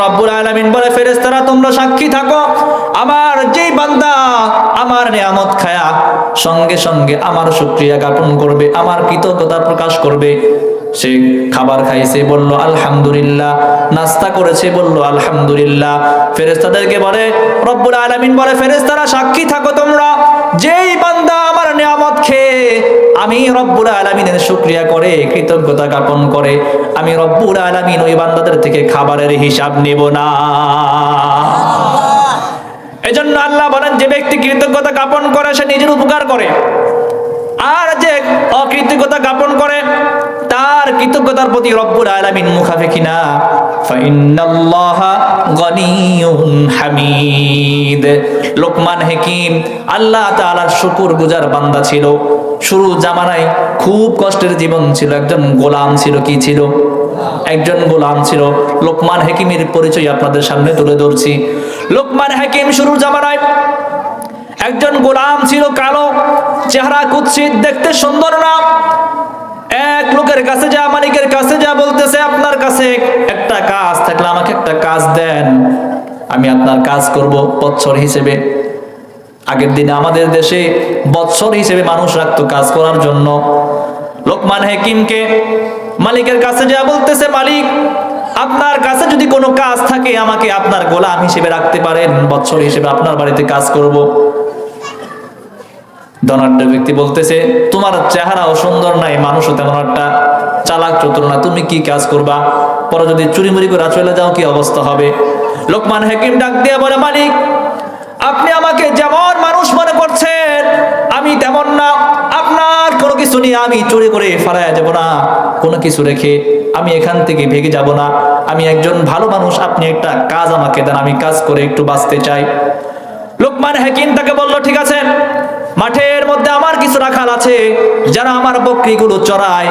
রব্বুল আলামিন বলে, ফেরেশতারা, তোমরা সাক্ষী থাকো। আমার যেই বান্দা আমার নিয়ামত খায়া সঙ্গে সঙ্গে আমার শুকরিয়া জ্ঞাপন করবে, আমার কৃতজ্ঞতা প্রকাশ করবে। সে খাবার খাইছে, বলল, আলহামদুলিল্লাহ। নাস্তা করেছে, বলল, আলহামদুলিল্লাহ। ফেরেশতাদেরকে বলে, রব্বুল আলামিন বলে, ফেরেশতারা, সাক্ষী থাকো তোমরা। যেই বান্দা আমি রব্বুল আলামিনের শুকরিয়া করে, কৃতজ্ঞতা জ্ঞাপন করে, আমি রব্বুল আলামিন ওই বান্দাদের থেকে খাবারের হিসাব নেব না। এজন্য আল্লাহ বলেন, যে ব্যক্তি কৃতজ্ঞতা জ্ঞাপন করে, সে নিজের উপকার করে। আর যে অকৃতজ্ঞতা জ্ঞাপন করে, তার কৃতজ্ঞতার প্রতি রব্বুল আলামিন মুখাফেকি না। লোকমান হেকিম আল্লাহ তাআলার শুকুর গুজার বান্দা ছিল। শুরু জামানায় খুব কষ্টের জীবন ছিল। একজন গোলাম ছিল কি ছিল? একজন গোলাম ছিল। লোকমান হাকিমের পরিচয় আপনাদের সামনে তুলে ধরছি। লোকমান হাকিম শুরুর জামানায় একজন গোলাম ছিল কালো, চেহারা কুৎসিত, দেখতে সুন্দর না। এক লোকের কাছে যা, মালিকের কাছে যা বলতেছে, আপনার কাছে একটা কাজ থাকলে আমাকে একটা কাজ দেন। আমি আপনার কাজ করব বৎসর হিসেবে। আগের দিনে আমাদের দেশে বৎসর হিসেবে মানুষ রাখতো কাজ করার জন্য। লোকমান হাকিমকে মালিকের কাছে যা বলতেছে মালিক, আপনার কাছে যদি কোনো কাজ থাকে, আমাকে আপনার গোলাম হিসেবে রাখতে পারেন, বৎসর হিসেবে আপনার বাড়িতে কাজ করব। ধনাঢ্য ব্যক্তি বলতেছে, তোমার চেহারাও সুন্দর নাই, মানুষও তেমন একটা চালাক, চতুর না, তুমি কি কাজ করবা? পরে যদি চুরিমুরি করে চলে যাও, কি অবস্থা হবে? লোকমান হাকিম ডাক দিয়ে বলে, মালিক, আপনি আমাকে যেমন কিছু নিয়ে আমি চুরি করে ফারায় যাব না। কোনো কিছু রেখে আমি এখান থেকে ভেগে যাব না। আমি একজন ভালো মানুষ, আপনি একটা কাজ আমাকে দেন, আমি কাজ করে একটু বাঁচতে চাই। লোকমান হাকিম তাকে বলল, ঠিক আছে, মাঠের মধ্যে আমার কিছু রাখাল আছে। যারা আমার বকরিগুলো চড়ায়,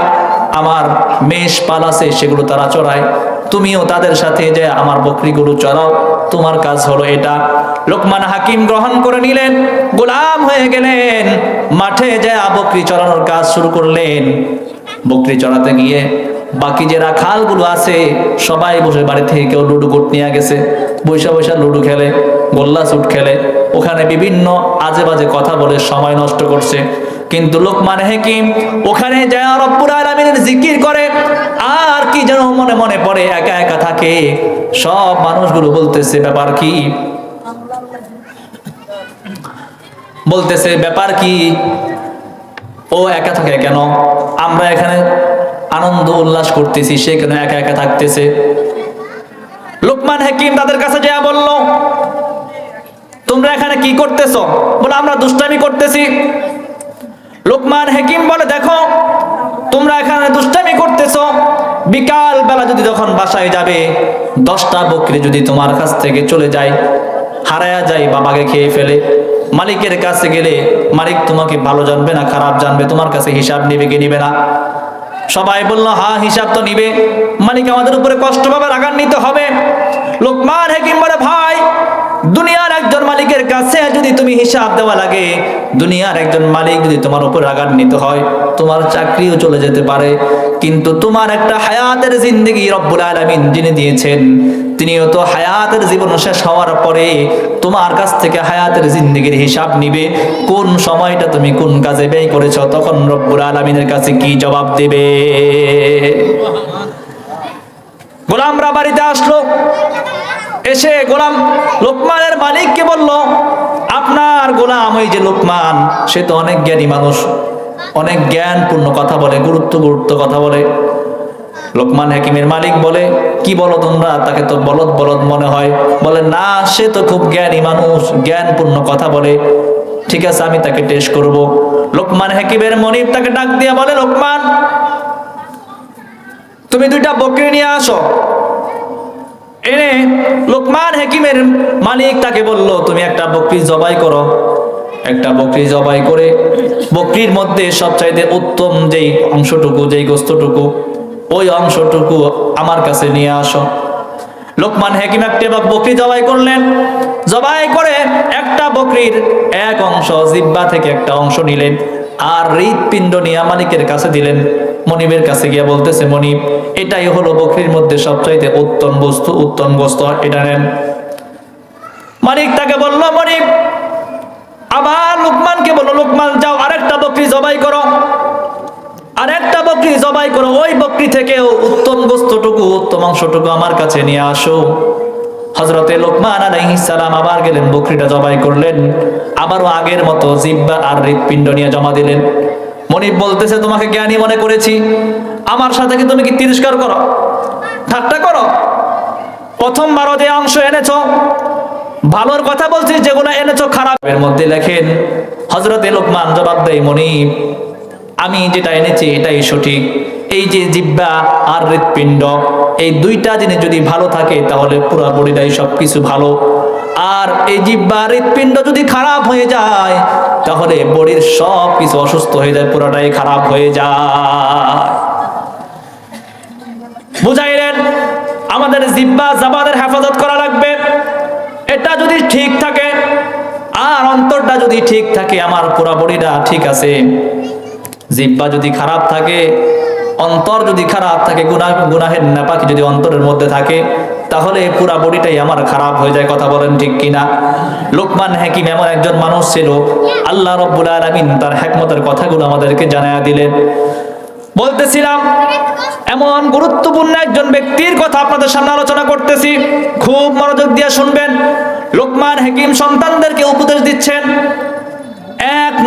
আমার মেষ পাল আছে, সেগুলো তারা চড়ায়। তুমিও তাদের সাথে যে আমার বকরিগুলো চড়াও, তোমার কাজ হলো এটা। লোকমান হাকিম গ্রহণ করে নিলেন, গোলাম হয়ে গেলেন, মাঠে যে বকরি চড়ানোর কাজ শুরু করলেন। বকরি চড়াতে গিয়ে বাকি যে রাখালগুলো আছে, সবাই বসে বাড়ি থেকে কেউ লুডু কোট নিয়ে গেছে। বৈশা বৈশা লুডু খেলে গোল্লা সুট খেলে। ওখানে বিভিন্ন আজে বাজে কথা বলে সময় নষ্ট করছে। কিন্তু লোকমান হাকিম ওখানে যায় রব্বুল আলামিনের জিকির করে, আর কি যেন মনে মনে পড়ে, একা একা থাকে। সব মানুষগুলো বলতেছে, ব্যাপার কি? বলতেছে, ব্যাপার কি? ও একা থাকে কেন? আমরা এখানে আনন্দ উল্লাস করতেছি, সে কেন একা একা থাকতেছে? লোকমান হাকিম তাদের কাছে যা বলল, তোমরা এখানে কি করতেছো? বলে, আমরা দুষ্টামি করতেছি। লোকমান হাকিম বলে, দেখো, তোমরা এখানে দুষ্টামি করতেছো। বিকাল বেলা যদি যখন বাসায় যাবে, দশটা বকরি যদি তোমার কাছ থেকে চলে যায়, হারায়া যায়, বাবাকে খেয়ে ফেলে। মালিকের কাছে গেলে, মালিক তোমাকে ভালো জানবে না, খারাপ জানবে, তোমার কাছে হিসাব নিবে কি নিবে না? সবাই বলল, হা, হিসাব তো নিবে। মালিক আমাদের উপরে কষ্ট পাবে, রাগান্বিত হবে। লোকমান হাকিম বলে, ভাই দুনিয়ার একজন মালিকের কাছে যদি তুমি হিসাব দেওয়া লাগে, দুনিয়ার একজন মালিক যদি তোমার উপর রাগান্বিত হয়, তোমার চাকরিও চলে যেতে পারে। কিন্তু তোমার একটা হায়াতের জিন্দগি রব্বুল আলামিন যিনি দিয়েছেন, তিনিও তো হায়াতের জীবন শেষ হওয়ার পরে তোমার কাছ থেকে হায়াতের জিন্দগির হিসাব নিবে। কোন সময়টা তুমি কোন কাজে ব্যয় করেছ, তখন রব্বুল আলামিনের কাছে কি জবাব দেবে? গোলামরা বাড়িতে আসলো। এসে গোলাম লোকমানের মালিককে বলল, আপনার গোলাম ওই যে লোকমান, সে তো অনেক জ্ঞানী মানুষ, অনেক জ্ঞানপূর্ণ কথা বলে গুরুত্ব গুরুত্ব কথা বলে। লোকমান হাকিমের মালিক বলে, কি বলো তোমরা? তাকে তো বলদ বলদ মনে হয়। বলে, না, সে তো খুব জ্ঞানী মানুষ, জ্ঞানপূর্ণ কথা বলে। ঠিক আছে, আমি তাকে টেস্ট করব। লোকমান হাকিমের মনিব তাকে ডাক দিয়ে বলে, লোকমান, তুমি দুইটা বকরি নিয়ে আসো। এনে লোকমান হাকিমের মালিক তাকে বলল, তুমি একটা বকরি জবাই করো। একটা বকরি জবাই করে বকরির মধ্যে সবচাইতে উত্তম যেই অংশটুকু, যেই গোস্তটুকু, ওই অংশটুকু আমার কাছে নিয়ে আসো। লোকমান হাকিম একটা বকরি জবাই করলেন। জবাই করে একটা বকরির এক অংশ জিব্বা থেকে একটা অংশ নিলেন। আর হৃদপিণ্ড নিয়ে মালিকের কাছে দিলেন। মনিবের কাছে গিয়ে বলতেছে, মনিব, এটাই হলো বকরির মধ্যে সবচাইতে উত্তম বস্তু উত্তম বস্তু এটা নেন। মালিক তাকে বলল মালিক আবার লোকমানকে বলল লোকমান, যাও, আরেকটা বকরি জবাই করো। আরেকটা বকরি জবাই করো, ওই বকরি থেকেও উত্তম গোস্তটুকু উত্তম অংশটুকু আমার কাছে নিয়ে আসো। হজরতে লোকমান সালাম আবার গেলেন, বকরিটা জবাই করলেন। আবারও আগের মতো জিব্বা আর হৃৎপিণ্ড নিয়ে জমা দিলেন। মনিব বলতেছে, তোমাকে জ্ঞানী মনে করেছি। আমার সাথে কি তুমি কি তিরস্কার করো? ঠাট্টা করো? প্রথমবারও যে অংশ এনেছ, ভালোর কথা বলছিস, যেগুলো এনেছ খারাপের মধ্যে লেখেন। হজরতে লোকমান জবাব দেয়, মনিব, আমি যেটা এনেছি এটাই সঠিক। এই যে জিব্বা আর হৃৎপিণ্ড, এই দুইটা জিনিস যদি ভালো থাকে, তাহলে পুরা বডিটাই সবকিছু ভালো। আর এই জিব্বা হৃৎপিণ্ড যদি খারাপ হয়ে যায়, তাহলে বডির সব কিছু অসুস্থ হয়ে যায়, পুরাটাই খারাপ হয়ে যায়। বুঝাইলেন? আমাদের জিব্বা জাবাদের হেফাজত করা লাগবে। এটা যদি ঠিক থাকে, আর অন্তরটা যদি ঠিক থাকে, আমার পুরা বডিটা ঠিক আছে। জিব্বা যদি খারাপ থাকে অন্তর যদি খারাপ থাকে, গুনাহ, গুনাহের নাপাকি যদি অন্তরের মধ্যে থাকে, তাহলে পুরা বডিটাই আমার খারাপ হয়ে যায়, কথা বলেন ঠিক কিনা? লোকমান হাকিম এমন একজন মানুষ ছিল, আল্লাহ রব্বুল আলামিন তার হেকমতের কথাগুলো আমাদেরকে জানায়া দিলেন। বলতেছিলাম, এমন গুরুত্বপূর্ণ একজন ব্যক্তির কথা আপনাদের সামনে আলোচনা করতেছি, খুব মনোযোগ দিয়ে শুনবেন। লোকমান হাকিম সন্তানদেরকে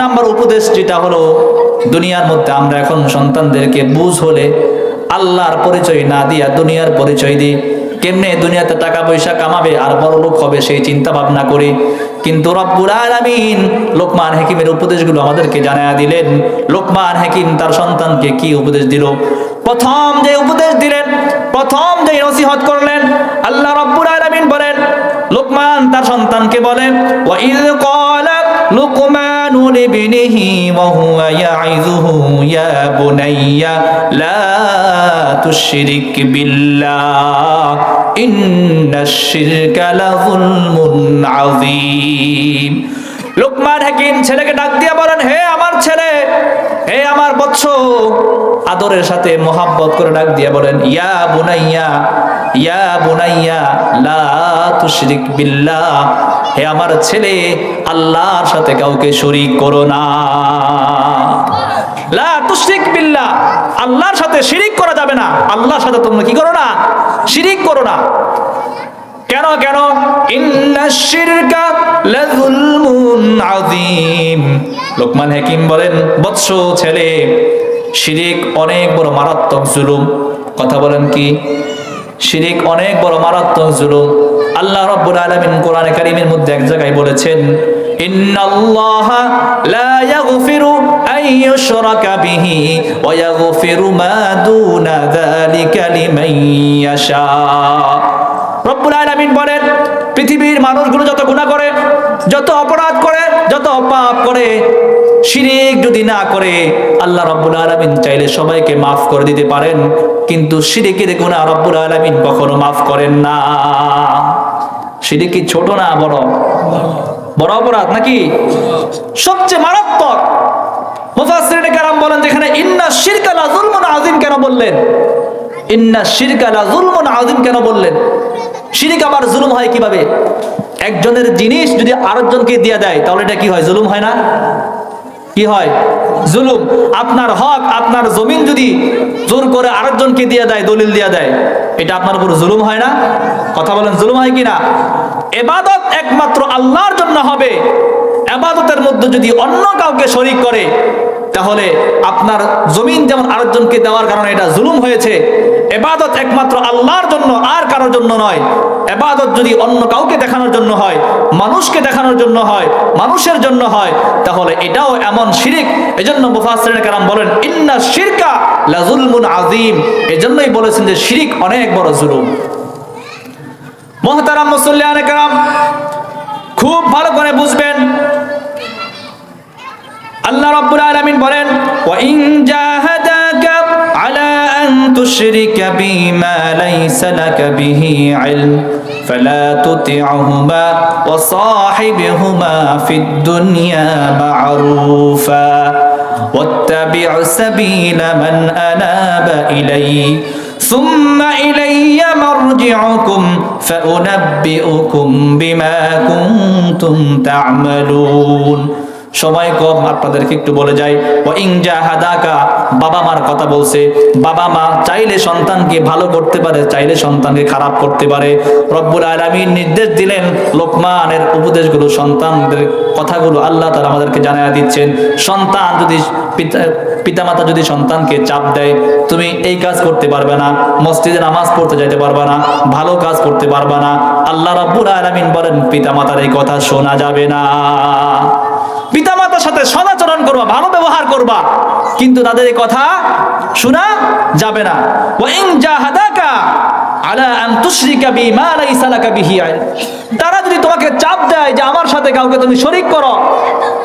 নাম্বার উপদেশ যেটা হলো, দুনিয়ার মধ্যে আমরা এখন সন্তানদেরকে বুঝ হলে আল্লাহর পরিচয় না দিয়া দুনিয়ার পরিচয় দিই। কেমনে দুনিয়াতে টাকা পয়সা কামাবে আর বড় লোক হবে সেই চিন্তা ভাবনা করি। কিন্তু রব্বুল আলামিন লোকমান হাকিমের উপদেশগুলো আমাদেরকে জানায় দিলেন। লোকমান হাকিম তার সন্তানকে কি উপদেশ দিল? প্রথম যে উপদেশ দিলেন, প্রথম যে নসিহত করলেন, আল্লাহ রব্বুল আলামিন বলেন, লোকমান তার সন্তানকে বলেন ওয়া ইয لابنه وهو يعظه يا بني لا تشرك بالله إن الشرك لظلم عظيم লোকমান হাকিম ছেলেকে ডাক দিয়া বলেন হে আমার ছেলে হে আমার বৎস আদরের সাথে মোহাব্বত করে ডাক দিয়া বলেন ইয়া বুনাইয়া ইয়া বুনাইয়া, লা তুশরিক বিল্লাহ। হে আমার ছেলে, আল্লাহর সাথে কাউকে শরীক করো না। লা তুশরিক বিল্লাহ, আল্লাহর সাথে শিরিক করা যাবে না। আল্লাহর সাথে তোমরা কি করো না? শিরিক করো না। কেন কেন? লোকমান হাকিম বলেন, বৎস ছেলে, শিরিক অনেক বড় মারাত্মক জুলুম। কথা বলেন কি? শিরিক অনেক বড় মারাত্মক জুলুম। আল্লাহ রাব্বুল আলামিন কোরআনে কারীমের মধ্যে এক জায়গায় বলেছেন, ইন্নাল্লাহা লা ইয়াগফিরু আন ইউশরাকা বিহি ওয়া ইয়াগফিরু মা দুনা যালিকা লিমান ইয়াশা। রব্বুল আলামিন বলেন, পৃথিবীর মানুষগুলো যত গুনাহ করে, যত অপরাধ করে, যত পাপ করে, শিরিক না করে আল্লাহ রব্বুল আলামিন চাইলে সবাইকে মাফ করে দিতে পারেন, কিন্তু শিরিকের গুনাহ রব্বুল আলামিন কখনো মাফ করেন না। শিরিক কি ছোট না, বড়? বড় অপরাধ নাকি? সবচেয়ে মারাত্মক। হয় একজনের জিনিস যদি আরেকজনকে দিয়ে দেয়, তাহলে এটা কি হয়? জুলুম হয় না? কি হয়? জুলুম। আপনার হক, আপনার জমিন যদি জোর করে আরেকজনকে দিয়ে দেয়, দলিল দিয়ে দেয়, এটা আপনার উপর জুলুম হয় না? কথা বলেন, জুলুম হয় কিনা? এবাদত একমাত্র আল্লাহর জন্য হবে। এবাদতের মধ্যে যদি অন্য কাউকে শরিক করে, তাহলে আপনার জমিন যেমন আরেকজনকে দেওয়ার কারণে এটা জুলুম হয়েছে, এবাদত একমাত্র আল্লাহর জন্য আর কারোর জন্য নয়। এবাদত যদি অন্য কাউকে দেখানোর জন্য হয়, মানুষকে দেখানোর জন্য হয়, মানুষের জন্য হয়, তাহলে এটাও এমন শিরিক। এজন্য মুফাসসিরিন কারাম বলেন, ইন্না শিরকা লাযুলমুন আযীম। এজন্যই বলেছেন যে শিরিক অনেক বড় জুলুম। মুহতারাম মুসল্লিয়ানে কারাম, খুব ভালো করে বুঝবেন আল্লাহ রাব্বুল আলামিন বলেন ওয়া ইন জাহাদাকা আলা আন তুশরিকা বিমা লাইসা লাকা বিহি ইলম ফালা তুতি'হুমা ওয়া সাহিবহুমা ফিদ দুনিয়া মা'রুফা واتبع سبيل من أناب إلي ثم إلي مرجعكم فأنبئكم بما كنتم تعملون সময় কম, আপনাদেরকে একটু বলে যাই। ও ইংজা হাদাকা বাবা মার কথা বলছে। বাবা মা চাইলে সন্তানকে ভালো করতে পারে, চাইলে সন্তানকে খারাপ করতে পারে। রব্বুল আলামিন নির্দেশ দিলেন লোকমানের উপদেশগুলো, সন্তানদের কথাগুলো আল্লাহ তাআলা আমাদেরকে জানায়া দিচ্ছেন। সন্তান যদি পিতা, পিতামাতা যদি সন্তানকে চাপ দেয়, তুমি এই কাজ করতে পারবে না। মসজিদে নামাজ পড়তে যাইতে পারবে না, ভালো কাজ করতে পারবে না। আল্লাহ রাব্বুল আলামিন বলেন, পিতামাতার এই কথা শোনা যাবে না। পিতামাতার সাথে সদাচরণ করবা, ভালো ব্যবহার করবা। কিন্তু তাদের কথা শোনা যাবে না। ওয়া ইন জাহাদাকা আলা আন তুশরিকা বি মা লাইসা লাকা বিহি তারা যদি তোমাকে চাপ দেয় যে আমার সাথে কাউকে তুমি শরীক করো,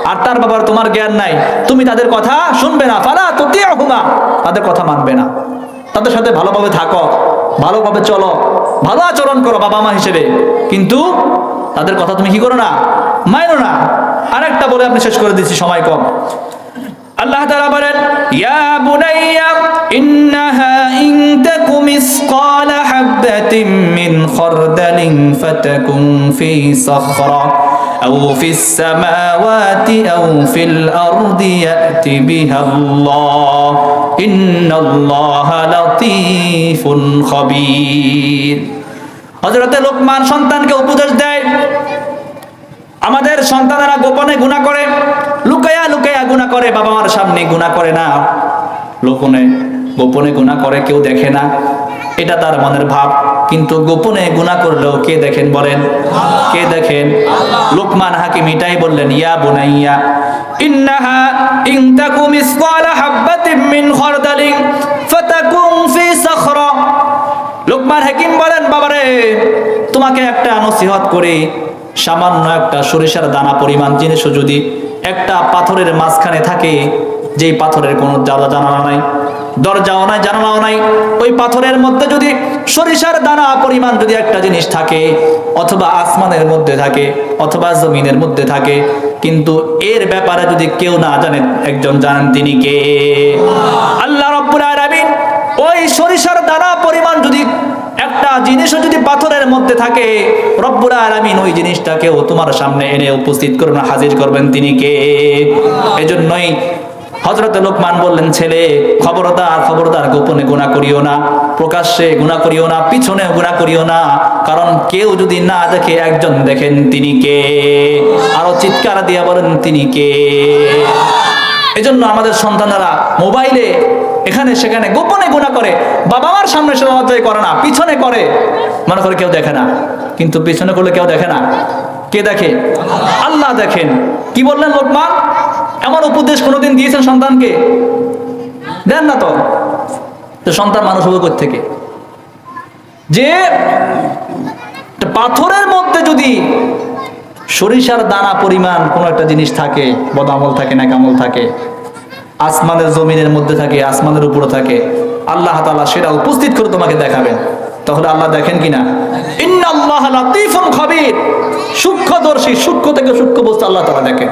আর তার ব্যাপারে তোমার জ্ঞান নাই, তুমি তাদের কথা শুনবে না। ফালা তুতিউহুমা, তাদের কথা মানবে না। তাদের সাথে ভালোভাবে থাকো, ভালোভাবে চলো, ভালো আচরণ করো বাবা মা হিসেবে। কিন্তু তাদের কথা তুমি কি করো না? মাইনো না। আর একটা বলে আপনি শেষ করে দিচ্ছি, সময় কম। আল্লাহ তারা বলেন, ইয়া বুনাইয়া, ইন্নাহা ইন তাকু মিসকাল হাববাতিন মিন খারদালিন ফাতাকুন ফি সাখরা, আও ফিস সামাওয়াতি, আও ফিল আরদি ইয়াতি বিহা আল্লাহ। ইন্নাল্লাহা লাতীফুন খাবীর। হযরতে লোকমান সন্তানকে উপদেশ দেয় আমাদের সন্তানেরা গোপনে গুণা করে, লুকায়া লুকায়া গুণা করে বাবা মার সামনে গুণা করে না। লোকনে গোপনে গুণা করে, কেউ দেখে না। এটা তার মনের ভাব। কিন্তু গোপনে গুণা করলেও কে দেখেন বলেন? কে দেখেন? লোকমান হাকিম এটাই বললেন, ইয়া বুনাইয়া, ইন্নাহা ইন তাকু মিসকালা হাববাতিন মিন খারদালিন ফাতাকুন ফি সাখরা। লোকমান হাকিম বলেন, বাবারে, তোমাকে একটা নসিহত করে। সামান্য একটা সরিষার দানা পরিমাণ জিনিসও যদি একটা পাথরের মাঝখানে থাকে, যেই পাথরের কোনো জ্বালা জানালা নাই, দরজাও নাই, জানালাও নাই, ওই পাথরের মধ্যে যদি সরিষার দানা পরিমাণ যদি একটা জিনিস থাকে, অথবা আসমানের মধ্যে থাকে, অথবা জমিনের মধ্যে থাকে, কিন্তু এর ব্যাপারে যদি কেউ না জানেন একজন জানেন তিনি কে? আল্লাহ রব্বুল আলামিন ওই সরিষার দানা পরিমাণ যদি একটা জিনিসও যদি পাথরের মধ্যে থাকে, রব্বুল আলামিন ওই জিনিসটাকেও তোমার সামনে এনে উপস্থিত করবেন হাজির করবেন তিনি কে? এজন্যই হজরত লোকমান বললেন, ছেলে, খবরদার খবরদার, গোপনে গুণা করিও না, প্রকাশ্যে গুণা করিও না পিছনে গুণা করিও না, কারণ কেউ যদি না দেখে একজন দেখেন তিনি কে? আরও চিৎকার দিয়া বলেন তিনি কে? এজন্য আমাদের সন্তানেরা মোবাইলে, এখানে, সেখানে গোপনে গুণা করে। বাবা মার সামনে সমাজয় করে না, পিছনে করে। মনে করে কেউ দেখে না। কিন্তু পিছনে করলে কেউ দেখে না। কে দেখে? আল্লাহ দেখেন। কি বললেন লোকমান? এমন উপদেশ কোনোদিন দিয়েছেন সন্তানকে? দেন না তো। তো সন্তান মানুষ হবে থেকে যে পাথরের মধ্যে যদি সরিষার দানা পরিমাণ কোনো একটা জিনিস থাকে, বদামল থাকে না কামল থাকে, আসমানের জমিনের মধ্যে থাকে, আসমানের উপরে থাকে, আল্লাহ তাআলা সেটা উপস্থিত করে তোমাকে দেখাবেন। তাহলে আল্লাহ দেখেন কিনা? সূক্ষ্মদর্শী, সূক্ষ্ম থেকে সূক্ষ্ম বস্তু আল্লাহ তাআলা দেখেন।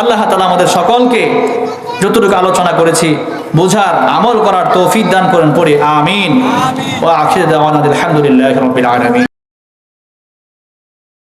আল্লাহ তাআলা আমাদের সকলকে যতটুকু আলোচনা করেছি, বোঝার, আমল করার তৌফিক দান করেন পড়ে, আমিন। ও আখির দাওয়ানা আলহামদুলিল্লাহি